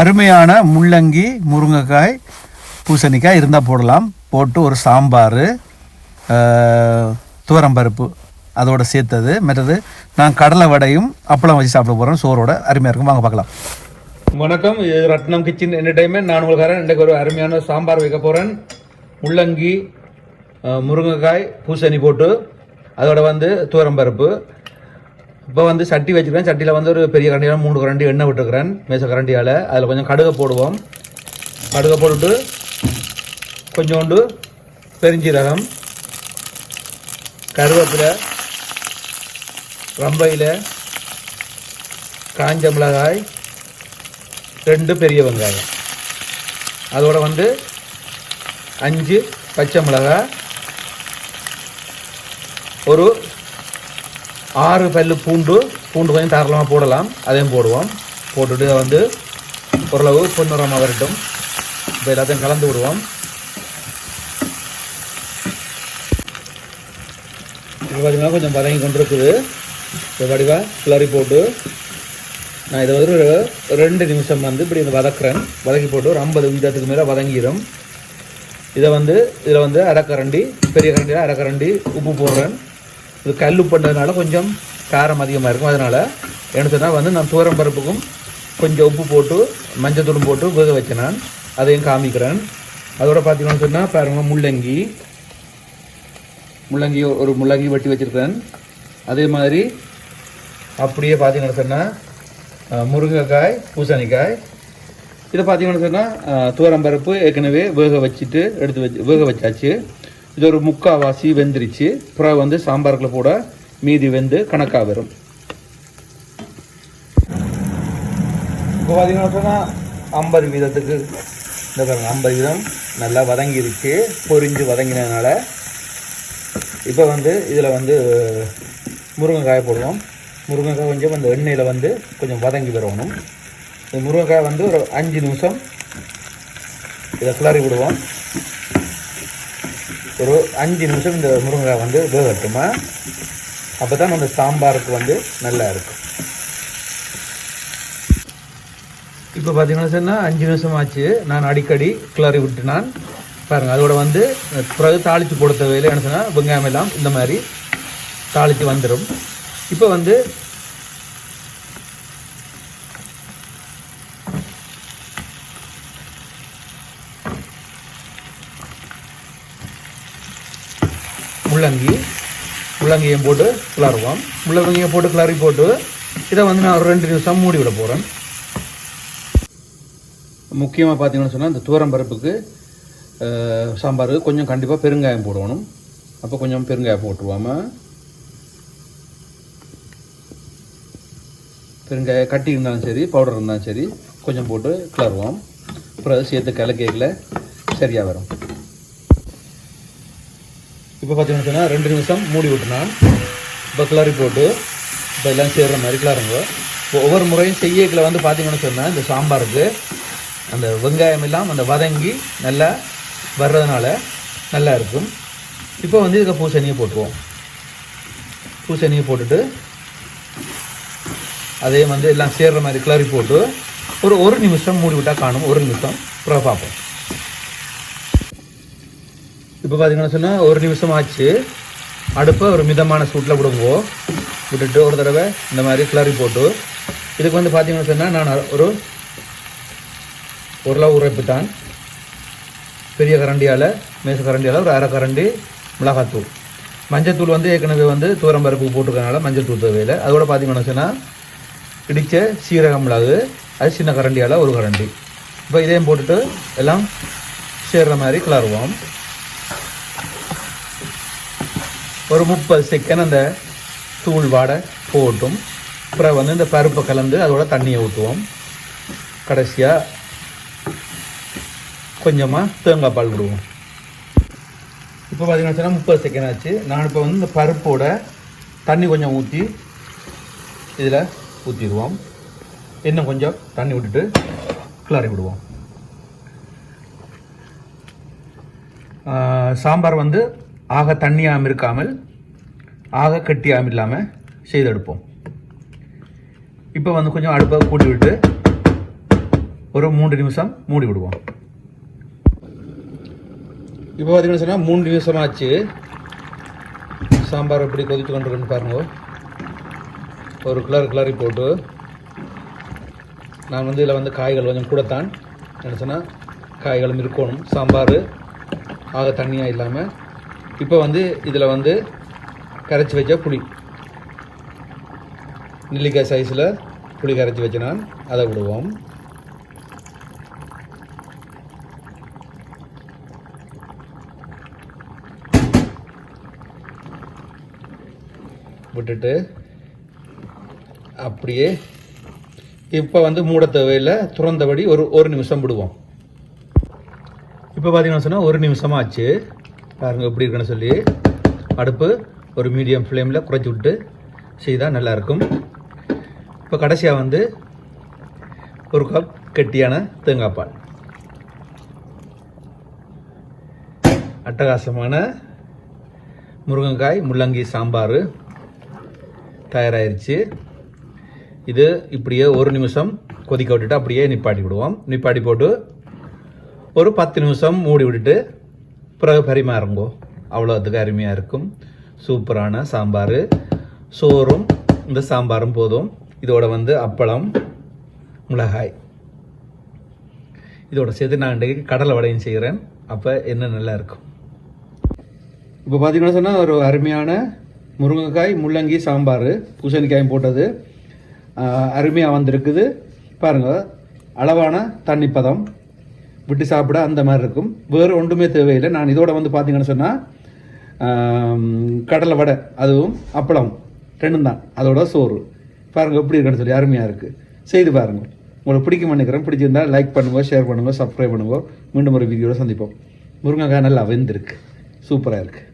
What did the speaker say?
அருமையான முள்ளங்கி முருங்கைக்காய் பூசணிக்காய் இருந்தால் போடலாம். போட்டு ஒரு சாம்பார் துவரம்பருப்பு அதோட சேர்த்தது. மற்றது நான் கடலை வடையும் அப்பளம் வச்சு சாப்பிட போகிறேன் சோறோட அருமையாக இருக்கும். வாங்க பார்க்கலாம். வணக்கம். இது ரத்னம் கிச்சன் என்டர்டைன்மெண்ட் நான் உங்களுக்காரன் இன்றைக்கு ஒரு அருமையான சாம்பார் வைக்க போகிறேன் முள்ளங்கி முருங்கைக்காய் பூசணி போட்டு அதோட வந்து துவரம்பருப்பு. இப்போ வந்து சட்டி வச்சுருக்கேன் சட்டியில் வந்து ஒரு பெரிய கரண்டியால் மூணு கரண்டி எண்ணெய் விட்டுருக்குறேன். மேச கரண்டியால். அதில் கொஞ்சம் கடுகை போடுவோம். கடுகை போட்டுட்டு கொஞ்சோண்டு பெருஞ்சீரகம் கருவேப்பிலை ரம்பையில் காஞ்ச மிளகாய் ரெண்டு பெரிய வெங்காயம். அதோட வந்து அஞ்சு பச்சை மிளகாய் ஒரு ஆறு பல்லு பூண்டு பூண்டு கொஞ்சம் தாராளமாக போடலாம். அதையும் போடுவோம். போட்டுட்டு இதை வந்து ஓரளவு பொன்னுரமாக வரட்டும். இப்போ எல்லாத்தையும் கலந்து விடுவோம். இப்போ பார்த்தீங்கன்னா கொஞ்சம் பதங்கி கொண்டு இருக்குது இப்போ வடிவாக கிளறி போட்டு நான் இதை வந்து ஒரு ரெண்டு நிமிஷம் வந்து இப்படி இந்த வதக்குறேன். வதக்கி போட்டு ஒரு ஐம்பது விதத்துக்கு மேலே வதங்கிடும் இதை வந்து இதில் வந்து அரைக்கரண்டி பெரிய கரண்டியில் அரைக்கரண்டி உப்பு போடுறேன். இது கல் பண்ணுறதுனால கொஞ்சம் காரம் அதிகமாக இருக்கும். அதனால் என்ன சொன்னால் வந்து நான் தூரம் பருப்புக்கும் கொஞ்சம் உப்பு போட்டு மஞ்சத்தூளும் போட்டு வேக வச்சேன் நான் அதையும் காமிக்கிறேன். அதோட பார்த்தீங்கன்னு சொன்னால் பாருங்கள் முள்ளங்கி. முள்ளங்கி ஒரு முள்ளங்கி வெட்டி வச்சுருக்கேன் அதே மாதிரி அப்படியே பார்த்தீங்கன்னு சொன்னால் முருங்கைக்காய் பூசணிக்காய். இதை பார்த்தீங்கன்னு சொன்னால் துவரம்பருப்பு ஏற்கனவே வேக வச்சுட்டு எடுத்து வச்சு வேக வச்சாச்சு. இது ஒரு முக்காவாசி வெந்துருச்சு அப்புறம் வந்து சாம்பாருக்குள்ள போட மீதி வெந்து கணக்காக வரும் இப்போ பார்த்தீங்கன்னா சொன்னால் ஐம்பது வீதத்துக்கு இந்த பாருங்க ஐம்பது வீதம் நல்லா வதங்கிருச்சு பொரிஞ்சு வதங்கினதுனால இப்போ வந்து இதில் வந்து முருங்கைக்காய் போடுவோம் முருங்கைக்காய் கொஞ்சம் அந்த எண்ணெயில் வந்து கொஞ்சம் வதங்கி வரணும் இந்த முருங்கைக்காய் வந்து ஒரு அஞ்சு நிமிஷம் இதை கிளறி விடுவோம் ஒரு அஞ்சு நிமிஷம் இந்த முருங்கைக்காய் வந்து வேகட்டுமா? அப்போ தான் அந்த சாம்பாருக்கு வந்து நல்லா இருக்கும். இப்போ பார்த்தீங்கன்னா சொன்னால் அஞ்சு நிமிஷம் ஆச்சு நான் அடிக்கடி கிளறி விட்டு நான் பாருங்கள் அதோட வந்து பிறகு தாளித்து கொடுத்த வேலை என்ன சொன்னால் வெங்காயம் எல்லாம் இந்த மாதிரி தாளித்து வந்துடும் இப்போ வந்து முள்ளங்கி முள்ளங்கியும் போட்டு கிளறுவோம். முள்ளங்கியை போட்டு கிளறி போட்டு இதை வந்து நான் ஒரு ரெண்டு நிமிஷம் மூடி விட போகிறேன் முக்கியமாக பார்த்தீங்கன்னு சொன்னால் இந்த தூரம் பருப்புக்கு சாம்பார் கொஞ்சம் கண்டிப்பாக பெருங்காயம் போடணும். அப்போ கொஞ்சம் பெருங்காயம் போட்டுருவாம. பெருங்காயம் கட்டி இருந்தாலும் சரி பவுடர் இருந்தாலும் சரி கொஞ்சம் போட்டு கிளறுவோம். அப்புறம் அதை சேர்த்து கலக்கையில் சரியாக வரும். இப்போ பார்த்தீங்கன்னு சொன்னால் ரெண்டு நிமிஷம் மூடி விட்டுனான் இப்போ கிளறி போட்டு இப்போ எல்லாம் சேர்கிற மாதிரி கிளறுங்க இப்போ ஒவ்வொரு முறையும் செய்யக்கில் வந்து பார்த்தீங்கன்னு சொன்னால் இந்த சாம்பாருக்கு அந்த வெங்காயம் எல்லாம் அந்த வதங்கி நல்லா வர்றதுனால நல்லா இருக்கும். இப்போ வந்து இதுக்கு பூசணியை போட்டுருவோம். பூசணியை போட்டுட்டு அதே வந்து எல்லாம் சேர்கிற மாதிரி கிளறி போட்டு ஒரு ஒரு நிமிஷம் மூடி விட்டால் காணும். ஒரு நிமிஷம். அப்புறம் பார்ப்போம். இப்போ பார்த்தீங்கன்னா சொன்னால் ஒரு நிமிஷம் ஆச்சு. அடுப்பை ஒரு மிதமான சூட்டில் விடுவோம் விட்டுட்டு ஒரு தடவை இந்த மாதிரி கிளறி போட்டு. இதுக்கு வந்து பார்த்தீங்கன்னு சொன்னால் நான் ஒரு உருளை உரைப்புத்தான் பெரிய கரண்டியால் மேச கரண்டியால் ஒரு அரை கரண்டி மிளகாத்தூள். மஞ்சத்தூள் வந்து ஏற்கனவே வந்து தூரம்பருப்பு போட்டுருக்கனால மஞ்சத்தூள் தேவையில்லை. அதோட பார்த்தீங்கன்னு சொன்னால் இடித்த சீரக மிளகு அது சின்ன கரண்டியால் ஒரு கரண்டி. இப்போ இதையும் போட்டுட்டு எல்லாம் சேர்கிற மாதிரி கிளறுவோம். ஒரு முப்பது செகண்ட் அந்த தூள் வாடை போட்டும். அப்புறம் வந்து இந்த பருப்பை கலந்து அதோட தண்ணியை ஊற்றுவோம் கடைசியாக கொஞ்சமாக தேங்காய் பால் விடுவோம் இப்போ பார்த்தீங்கன்னா முப்பது செகண்ட் ஆச்சு. நான் இப்போ வந்து இந்த பருப்போட தண்ணி கொஞ்சம் ஊற்றி இதில் ஊற்றிடுவோம் இன்னும் கொஞ்சம் தண்ணி விட்டுட்டு கிளறி விடுவோம். சாம்பார் வந்து ஆக தண்ணியாகவும் இருக்காமல் ஆக கட்டியாகவும் இல்லாமல் செய்தெடுப்போம். இப்போ வந்து கொஞ்சம் அடுப்பை கூட்டி விட்டு ஒரு மூன்று நிமிஷம் மூடி விடுவோம். இப்போ பார்த்தீங்கன்னு சொன்னால் மூணு நிமிஷம் ஆச்சு. சாம்பார் எப்படி கொதித்து கொண்டு பாருங்க. ஒரு கிளறு கிளறி போட்டு நான் வந்து இதில் வந்து காய்கள் கொஞ்சம் கூடத்தான். என்ன சொன்னால் காய்களும் இருக்கணும். சாம்பார் ஆக தண்ணியாக இல்லாமல் இப்போ வந்து இதில் வந்து கரைச்சி வச்ச புளி. நெல்லிக்காய் சைஸில் புளி கரைச்சி வச்சு நான் அதை விடுவோம். விட்டுட்டு அப்படியே இப்போ வந்து மூட தேவையில் துறந்தபடி ஒரு ஒரு நிமிஷம் விடுவோம். இப்போ பார்த்தீங்கன்னா சொன்னால் ஒரு நிமிஷமா ஆச்சு பாருங்கள் எப்படி இருக்குன்னு சொல்லி. அடுப்பு ஒரு மீடியம் ஃப்ளேமில் குறைச்சி விட்டு செய்தால் நல்லாயிருக்கும். இப்போ கடைசியாக வந்து ஒரு கப் கெட்டியான தேங்காய் பால். அட்டகாசமான முருங்கைக்காய் முள்ளங்கி சாம்பார் தயாராகிருச்சு இது இப்படியே ஒரு நிமிஷம் கொதிக்க விட்டுட்டு அப்படியே நிப்பாட்டி விடுவோம். நிப்பாட்டி போட்டு ஒரு பத்து நிமிஷம் மூடி விட்டுட்டு பிறகு பரிமாறுங்கோ. அவ்வளோத்துக்கு அருமையாக இருக்கும். சூப்பரான சாம்பார். சோறும் இந்த சாம்பாரும் போதும். இதோட வந்து அப்பளம் மிளகாய். இதோட சேர்த்து நான் இன்றைக்கு கடலை வடையும் செய்கிறேன். அப்போ என்ன நல்லா இருக்கும். இப்போ பார்த்தீங்கன்னா சொன்னால் ஒரு அருமையான முருங்கைக்காய் முள்ளங்கி சாம்பார் பூசணிக்காயும் போட்டது. அருமையாக வந்திருக்குது. பாருங்கள் அளவான தண்ணி பதம். விட்டு சாப்பிட அந்த மாதிரி இருக்கும். வேறு ஒன்றுமே தேவையில்லை. நான் இதோட வந்து பார்த்தீங்கன்னு சொன்னால் கடலை வடை அதுவும் அப்பளம் ரெண்டும் தான். அதோட சோறு. பாருங்கள் எப்படி இருக்குன்னு சொல்லி அருமையாக இருக்குது செய்து பாருங்கள் உங்களுக்கு பிடிக்கும் நினைக்கிறேன். பிடிச்சிருந்தா லைக் பண்ணுங்கள் ஷேர் பண்ணுங்கள் சப்ஸ்கிரைப் பண்ணுங்கள் மீண்டும் ஒரு வீடியோவில் சந்திப்போம். முருங்கைக்காய் நல்லா வெந்திருக்கு. சூப்பராக இருக்குது